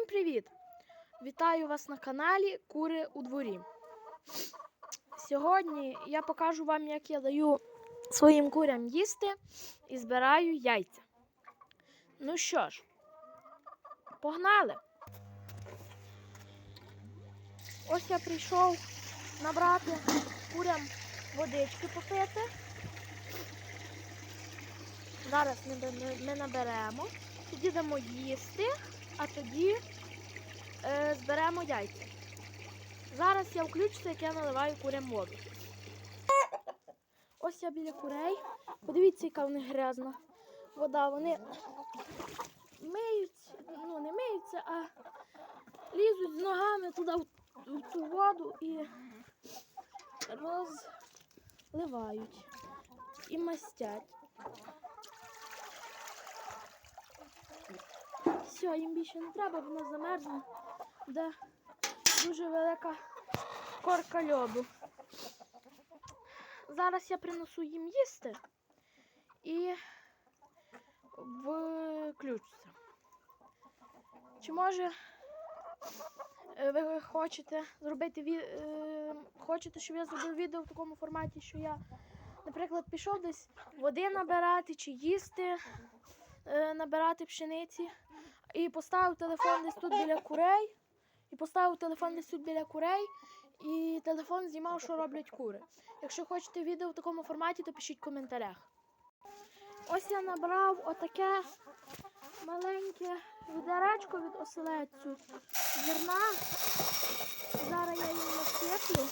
Всім привіт! Вітаю вас на каналі Кури у дворі. Сьогодні я покажу вам, як я даю своїм курям їсти і збираю яйця. Ну що ж, погнали! Ось я прийшов набрати курям водички попити. Зараз ми, наберемо, тоді їсти, а тоді е, зберемо яйця. Зараз я включуся, як я наливаю курям воду. Ось я біля курей. Подивіться, яка в них грязна вода. Вони миються, ну не миються, а лізуть з ногами туди в, ту воду і розливають і мастять. Все, їм більше не треба, воно замерзне, де дуже велика корка льоду. Зараз я принесу їм їсти і виключуся. Чи може е, ви хочете зробити ві... е, хочете, щоб я зробив відео в такому форматі, що я, наприклад, пішов десь води набирати чи їсти, е, набирати пшениці і поставив телефон десь тут біля курей, і поставив телефон десь тут біля курей, і телефон знімав, що роблять кури. Якщо хочете відео в такому форматі, то пишіть в коментарях. Ось я набрав отаке маленьке відеречко від оселедцю зерна. Зараз я їм насиплю.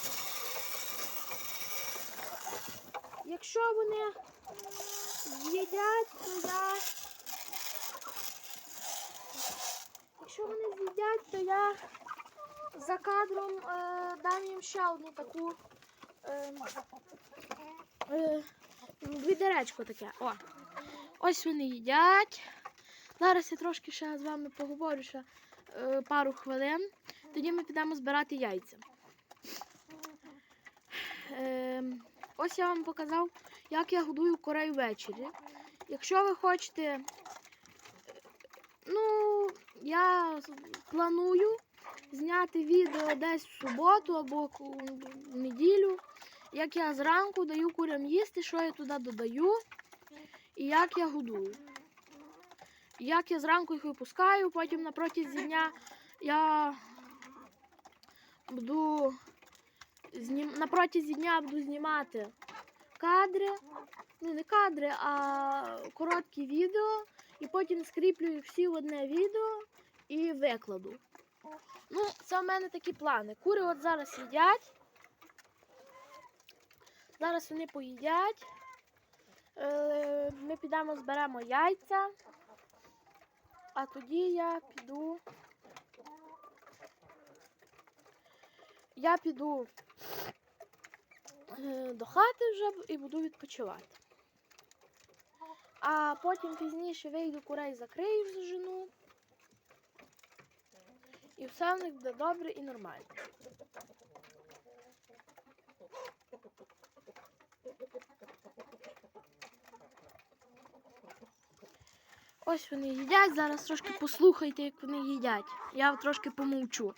Якщо вони з'їдять, то я Якщо вони з'їдять, то я за кадром е, дам їм ще одну таку е, е, відеречко таке. О. Ось вони їдять. Зараз я трошки ще з вами поговорю ще е, пару хвилин. Тоді ми підемо збирати яйця. Е, ось я вам показав, як я годую курей ввечері. Якщо ви хочете Ну, я планую зняти відео десь в суботу або в неділю, як я зранку даю курям їсти, що я туди додаю і як я годую. Як я зранку їх випускаю, потім на протязі дня я буду знім... на протязі дня буду знімати кадри. Ну, не кадри, а короткі відео і потім скріплю їх всі в одне відео і викладу. Ну, це в мене такі плани. Кури от зараз їдять. Зараз вони поїдять. Е, Ми підемо зберемо яйця, а тоді я піду. Я піду е, до хати вже і буду відпочивати. А потім пізніше вийду курей закрию зажену. І все в них буде добре і нормально. Ось вони їдять, зараз трошки послухайте, як вони їдять. Я трошки помовчу.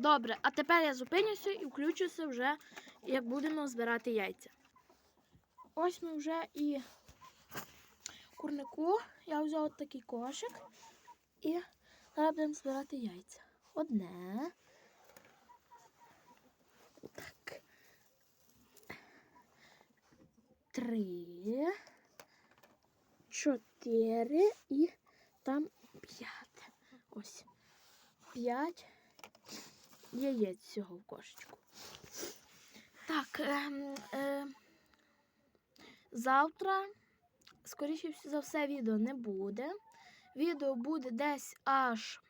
Добре, а тепер я зупинюся і включуся вже, як будемо збирати яйця. Ось ми вже і курнику. Я взяв от такий кошик і зараз будемо збирати яйця. Одне. Так. Три. Чотири і там п'яте. Ось. П'ять яєць всього в кошечку. Так, ем, е, Завтра, скоріше за все, відео не буде. Відео буде десь аж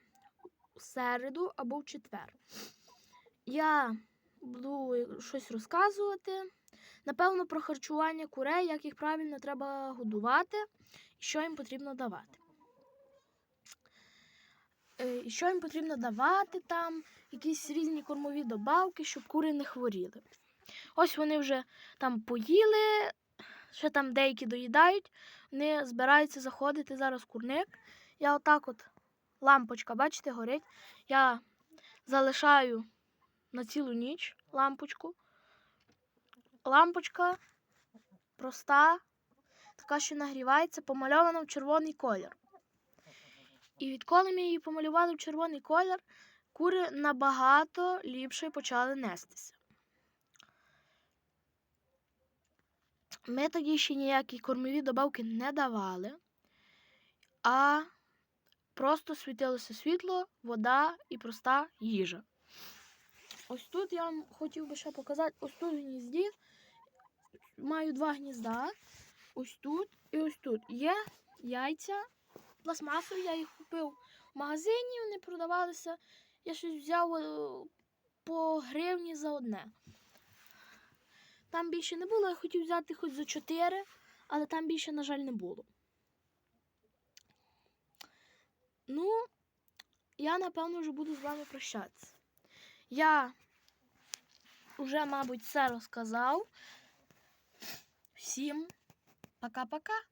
в середу або в четвер. Я буду щось розказувати. Напевно, про харчування курей, як їх правильно треба годувати що їм потрібно давати. Е, що їм потрібно давати там, якісь різні кормові добавки, щоб кури не хворіли. Ось вони вже там поїли, ще там деякі доїдають, вони збираються заходити зараз курник. Я отак от лампочка, бачите, горить. Я залишаю на цілу ніч лампочку. Лампочка проста, така, що нагрівається, помальована в червоний колір. І відколи ми її помалювали в червоний колір, кури набагато ліпше почали нестися. Ми тоді ще ніякі кормові добавки не давали, а просто світилося світло, вода і проста їжа. Ось тут я вам хотів би ще показати, ось тут гнізді маю два гнізда. Ось тут і ось тут. Є яйця пластмасові, я їх купив в магазині, вони продавалися. Я щось взяв е, по гривні за одне. Там більше не було, я хотів взяти хоч за 4, але там більше, на жаль, не було. Ну, я напевно вже буду з вами прощатися. Я вже, мабуть, все розказав. Всім пока-пока.